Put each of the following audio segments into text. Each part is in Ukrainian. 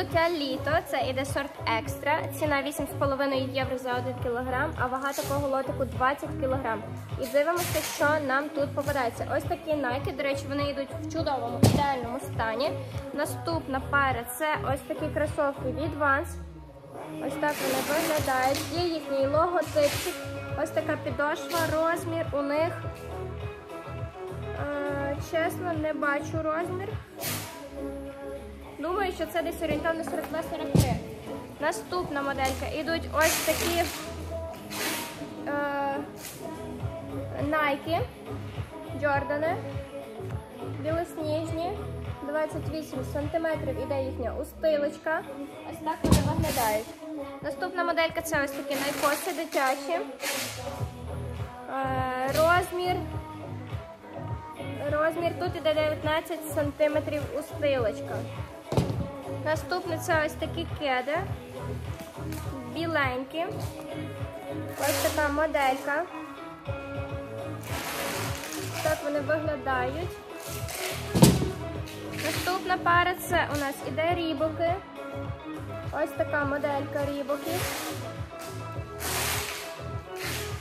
Взуття літо, це іде сорт екстра. Ціна 8,5 євро за 1 кілограм, а вага такого лотику 20 кілограм. І дивимося, що нам тут попадається. Ось такі найки, до речі, вони йдуть в чудовому ідеальному стані. Наступна пара це ось такі кросовки від Vans. Ось так вони виглядають. Є їхній логотипчик. Ось така підошва, розмір у них. Е, чесно, не бачу розмір. Що це десь орієнтовно 42-43. Наступна моделька. Ідуть ось такі е, Nike Джордани. Білосніжні. 28 см іде їхня устилочка. Ось так вони виглядають. Наступна моделька це ось такі найкоси дитячі. Е, розмір. Розмір тут іде 19 см устилочка. Наступне це ось такі кеди. Біленькі. Ось така моделька. Так вони виглядають. Наступна пара це у нас іде рібоки. Ось така моделька рібоків.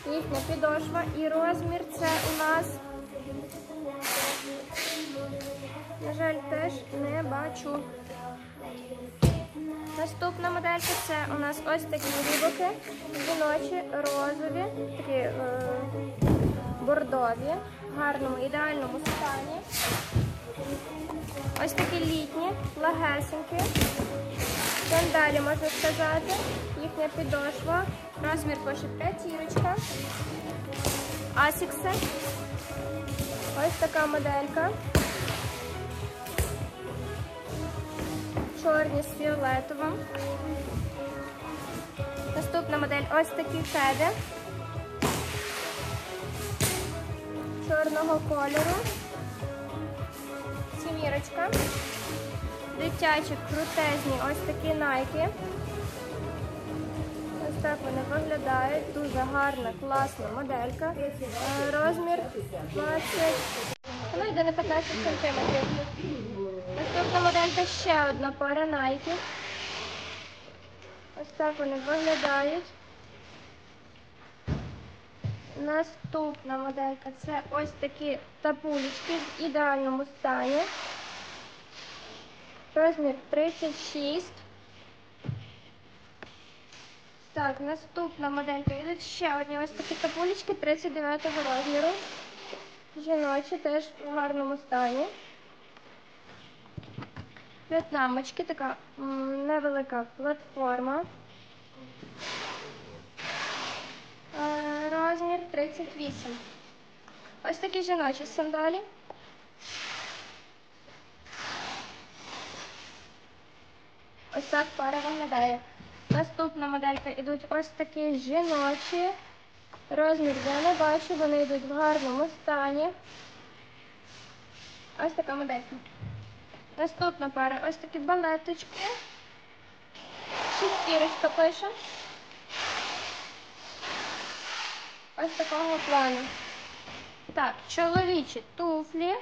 Їхня підошва і розмір це у нас, на жаль, теж не бачу. Наступна моделька це у нас ось такі рібоки, жіночі, розові, такі е, бордові, в гарному, ідеальному стані. Ось такі літні, лагесенькі. Сандалі, можна сказати, їхня підошва. Розмір пише п'ятірочка. Асікси. Ось така моделька. Чорні з фіолетовим. Наступна модель ось такі кеди. Чорного кольору. Сімірочка. Дитячі крутезні ось такі найки. Ось так вони виглядають. Дуже гарна, класна моделька. Е, Розмір 20. Вона йде на 15 см. Наступна моделька ще одна пара найки. Ось так вони виглядають. Наступна моделька це ось такі тапулечки в ідеальному стані. Розмір 36. Так, наступна моделька. Йдуть ще одні ось такі тапулечки 39 розміру. Жіночі теж в гарному стані. В'єтнамочки, така невелика платформа. Е, Розмір 38. Ось такі жіночі сандалі. Ось так пара виглядає. Наступна моделька йдуть ось такі жіночі. Розмір я не бачу, вони йдуть в гарному стані. Ось така моделька. Наступна пара ось такі балеточки. Шістірочка пише. Ось такого плану. Так, чоловічі туфлі.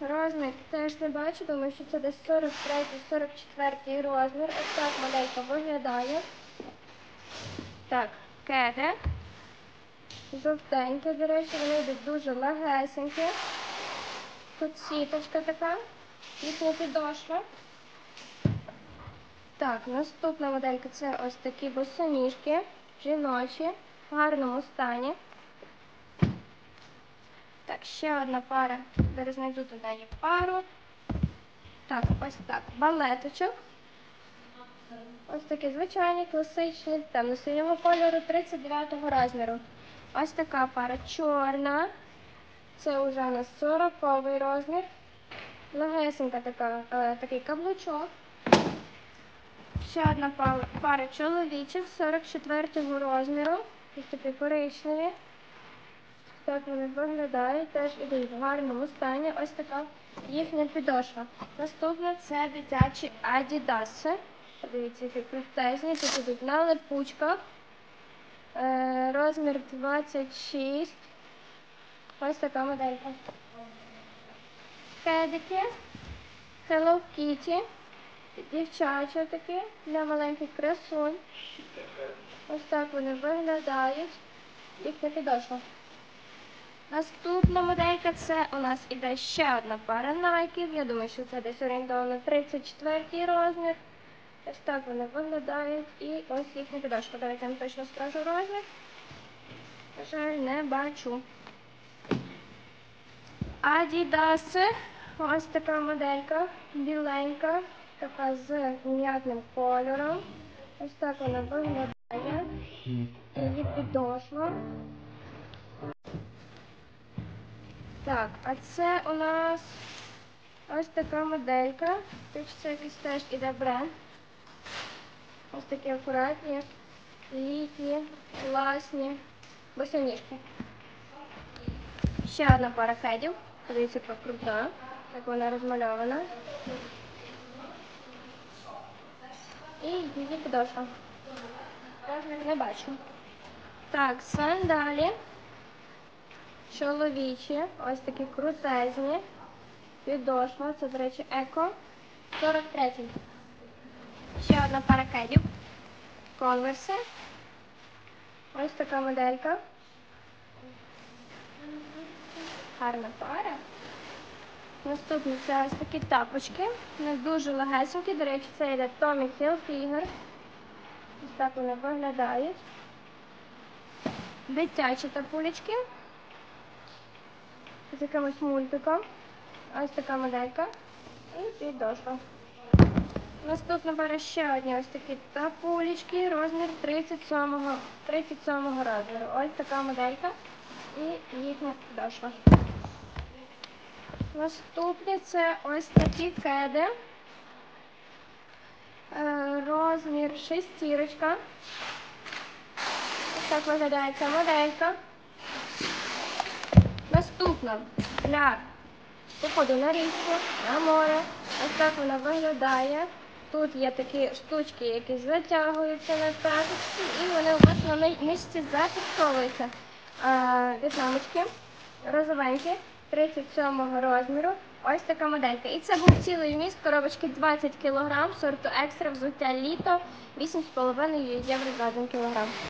Розмір теж не бачу, тому що це десь 43-44 розмір. Ось так моделька виглядає. Так, кеди. Жовтенькі, до речі, вони йдуть дуже легесенькі. Тут сіточка така, їхня підошва. Так, наступна моделька це ось такі босоніжки, жіночі, в гарному стані. Так, ще одна пара. Зараз знайду до неї пару. Так, ось так. Балеточок. Ось такі звичайні, класичні, темно-синього кольору 39 го розміру. Ось така пара чорна. Це вже у нас 40 розмір. Легесенька така, е, такий каблучок. Ще одна пара, пара чоловічих 44-го розміру. Такі коричневі. Так вони виглядають, теж ідуть в гарному стані. Ось така їхня підошва. Наступне це дитячі адідаси. Подивіться, які крутезні. Тут ідуть на липучках. Е, розмір 26. Ось така моделька. Кедики. Hello Kitty. дівчачі такі для маленьких красунь. Ось так вони виглядають. Їхня підошва. Наступна моделька це у нас іде ще одна пара найків. Я думаю, що це десь орієнтовно 34 розмір. Ось так вони виглядають. І ось їхня підошва. Давайте я вам точно скажу розмір. На жаль, не бачу. Адідаси. Ось така моделька, біленька, така з м'ятним кольором. Ось так вона виглядає. Її підошва. Так, а це у нас ось така моделька. Тут це якийсь теж іде бренд. Ось такі акуратні, літні, класні, босоніжки. Ще одна пара хедів. Дивіться, яка крута. Так вона розмальована. І її підошва. Не бачу. Так, сандалі. Чоловічі. Ось такі крутезні. Підошва. Це, до речі, еко. 43. Ще одна пара кедів. Конверси. Ось така моделька. Гарна пара. Наступні це ось такі тапочки. Вони дуже легесенькі. До речі, це йде Tommy Hilfiger. Ось так вони виглядають. Дитячі тапулечки. З якимось мультиком. Ось така моделька. І підошва. Наступна пара ще одні ось такі тапулечки. Розмір 37 37 розміру. Ось така моделька. І їхня підошва. Наступні це ось такі кеди. Е, Розмір шестірочка. Ось так виглядає ця моделька. Наступна для походу на річку, на море. Ось так вона виглядає. Тут є такі штучки, які затягуються на п'яточки, і вони у вас на нижці зафіксовуються. В'єтнамочки, розовенькі, 37 розміру. Ось така моделька. І це був цілий міст коробочки 20 кг, сорту екстра взуття літо, 8,5 євро за 1 кг.